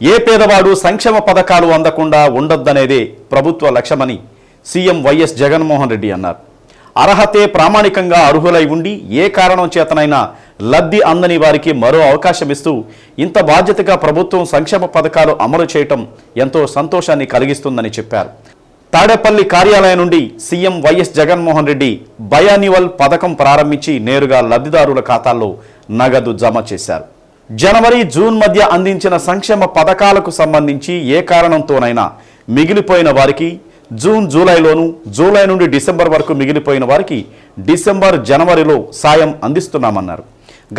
ఏ పేదవాడు సంక్షేమ పథకాలు అందకుండా ఉండొద్దనేదే ప్రభుత్వ లక్ష్యమని సీఎం వైఎస్ జగన్మోహన్ రెడ్డి అన్నారు. అర్హతే ప్రామాణికంగా అర్హులై ఉండి ఏ కారణం చేతనైనా లబ్ధి అందని వారికి మరో అవకాశం ఇస్తూ ఇంత బాధ్యతగా ప్రభుత్వం సంక్షేమ పథకాలు అమలు చేయటం ఎంతో సంతోషాన్ని కలిగిస్తుందని చెప్పారు. తాడేపల్లి కార్యాలయం నుండి CM YS Jaganmohan Reddy biannual పథకం ప్రారంభించి నేరుగా లబ్ధిదారుల ఖాతాల్లో నగదు జమ చేశారు. జనవరి జూన్ మధ్య అందించిన సంక్షేమ పథకాలకు సంబంధించి ఏ కారణంతోనైనా మిగిలిపోయిన వారికి జూన్ జూలైలోను జూలై నుండి డిసెంబర్ వరకు మిగిలిపోయిన వారికి డిసెంబర్ జనవరిలో సాయం అందిస్తున్నామన్నారు.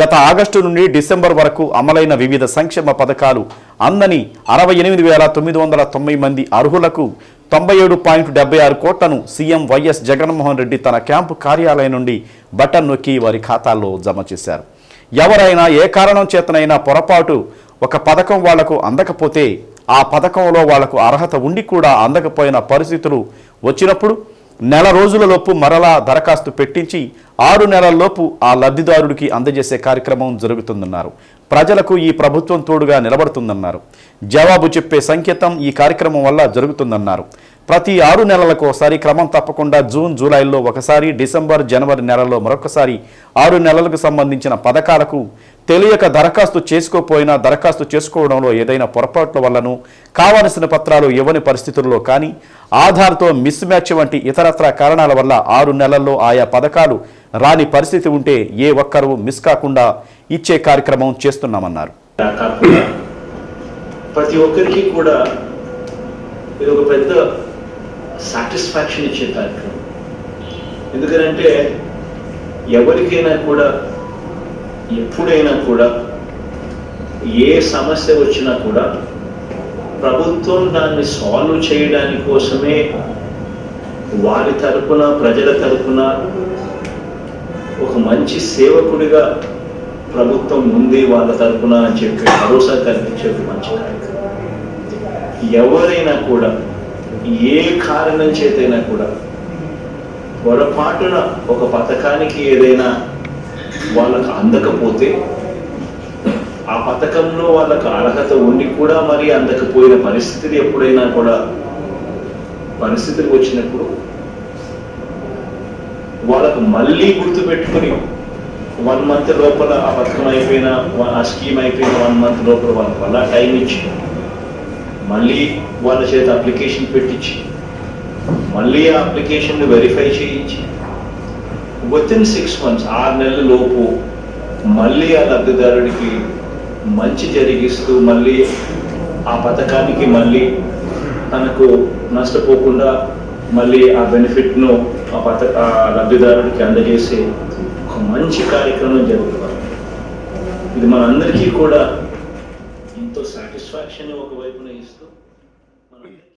గత ఆగస్టు నుండి డిసెంబర్ వరకు అమలైన వివిధ సంక్షేమ పథకాలు అందని అరవై ఎనిమిది వేల తొమ్మిది వందల తొంభై మంది అర్హులకు తొంభై ఏడు పాయింట్ డెబ్బై ఆరు కోట్లను సీఎం వైఎస్ జగన్మోహన్ రెడ్డి తన క్యాంపు కార్యాలయం నుండి బటన్ నొక్కి వారి ఖాతాల్లో జమ చేశారు. ఎవరైనా ఏ కారణం చేతనైనా పొరపాటు ఒక పథకం వాళ్ళకు అందకపోతే ఆ పథకంలో వాళ్ళకు అర్హత ఉండి కూడా అందకపోయిన పరిస్థితులు వచ్చినప్పుడు నెల రోజులలోపు మరలా దరఖాస్తు పెట్టించి ఆరు నెలల్లోపు ఆ లబ్ధిదారుడికి అందజేసే కార్యక్రమం జరుగుతుందన్నారు. ప్రజలకు ఈ ప్రభుత్వం తోడుగా నిలబడుతుందన్నారు. జవాబు చెప్పే సంకేతం ఈ కార్యక్రమం వల్ల జరుగుతుందన్నారు. ప్రతి ఆరు నెలలకు ఒకసారి క్రమం తప్పకుండా జూన్ జూలైలో ఒకసారి డిసెంబర్ జనవరి నెలలో మరొకసారి ఆరు నెలలకు సంబంధించిన పథకాలకు తెలియక దరఖాస్తు చేసుకోపోయినా దరఖాస్తు చేసుకోవడంలో ఏదైనా పొరపాట్ల వల్లను కావలసిన పత్రాలు ఇవ్వని పరిస్థితుల్లో కానీ ఆధార్తో మిస్ మ్యాచ్ వంటి ఇతరత్ర కారణాల వల్ల ఆరు నెలల్లో ఆయా పథకాలు రాని పరిస్థితి ఉంటే ఏ ఒక్కరూ మిస్ కాకుండా ఇచ్చే కార్యక్రమం చేస్తున్నామన్నారు. ప్రతి ఒక్కరికి కూడా ఇది ఒక పెద్ద సాటిస్ఫాక్షన్ ఇచ్చే కార్యక్రమం. ఎందుకంటే ఎవరికైనా కూడా ఎప్పుడైనా కూడా ఏ సమస్య వచ్చినా కూడా ప్రభుత్వం దాన్ని సాల్వ్ చేయడానికి కోసమే వారి తరపున ప్రజల తరపున ఒక మంచి సేవకుడిగా ప్రభుత్వం ఉంది వాళ్ళ తరపున అని చెప్పి భరోసా కల్పించే ఒక మంచి కార్యక్రమం. ఎవరైనా కూడా ఏ కారణం చేతైనా కూడా పొరపాటున ఒక పథకానికి ఏదైనా వాళ్ళకు అందకపోతే ఆ పథకంలో వాళ్ళకు అర్హత ఉండి కూడా మరి అందకపోయిన పరిస్థితులు ఎప్పుడైనా కూడా పరిస్థితులు వచ్చినప్పుడు వాళ్ళకు మళ్ళీ గుర్తుపెట్టుకుని వన్ మంత్ లోపల ఆ పథకం అయిపోయిన ఆ స్కీమ్ అయిపోయిన వన్ మంత్ లోపల వాళ్ళకి అలా టైం ఇచ్చి మళ్ళీ వాళ్ళ చేత అప్లికేషన్ పెట్టించి మళ్ళీ ఆ అప్లికేషన్ వెరిఫై చేయించి విత్ ఇన్ సిక్స్ మంత్స్ ఆరు నెలల లోపు మళ్ళీ ఆ లబ్ధిదారుడికి మంచి జరిగిస్తూ మళ్ళీ ఆ పథకానికి మళ్ళీ తనకు నష్టపోకుండా మళ్ళీ ఆ బెనిఫిట్ను ఆ పథక ఆ లబ్ధిదారుడికి అందజేసే ఒక మంచి కార్యక్రమం జరుగుతుంది. ఇది మనందరికీ కూడా ఎంతో సాటిస్ఫాక్షన్ ఒకవైపున ఇస్తూ